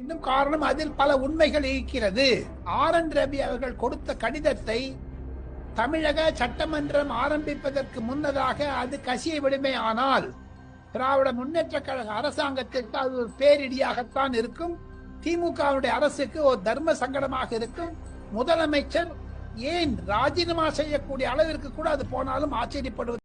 இன்னும் காரணம் அதில் பல உண்மைகள் இருக்கிறது. ஆர். என். ரவி அவர்கள் கொடுத்த கடிதத்தை தமிழக சட்டமன்றம் ஆரம்பிப்பதற்கு முன்னதாக அது கசிய விடுமே ஆனால் திராவிட முன்னேற்ற கழக அரசாங்கத்திற்கு அது ஒரு பேரிடியாகத்தான் இருக்கும். திமுகவுடைய அரசுக்கு ஒரு தர்ம சங்கடமாக இருக்கும். முதலமைச்சர் ஏன் ராஜினாமா செய்யக்கூடிய அளவிற்கு கூட அது போனாலும் ஆச்சரியப்படுவது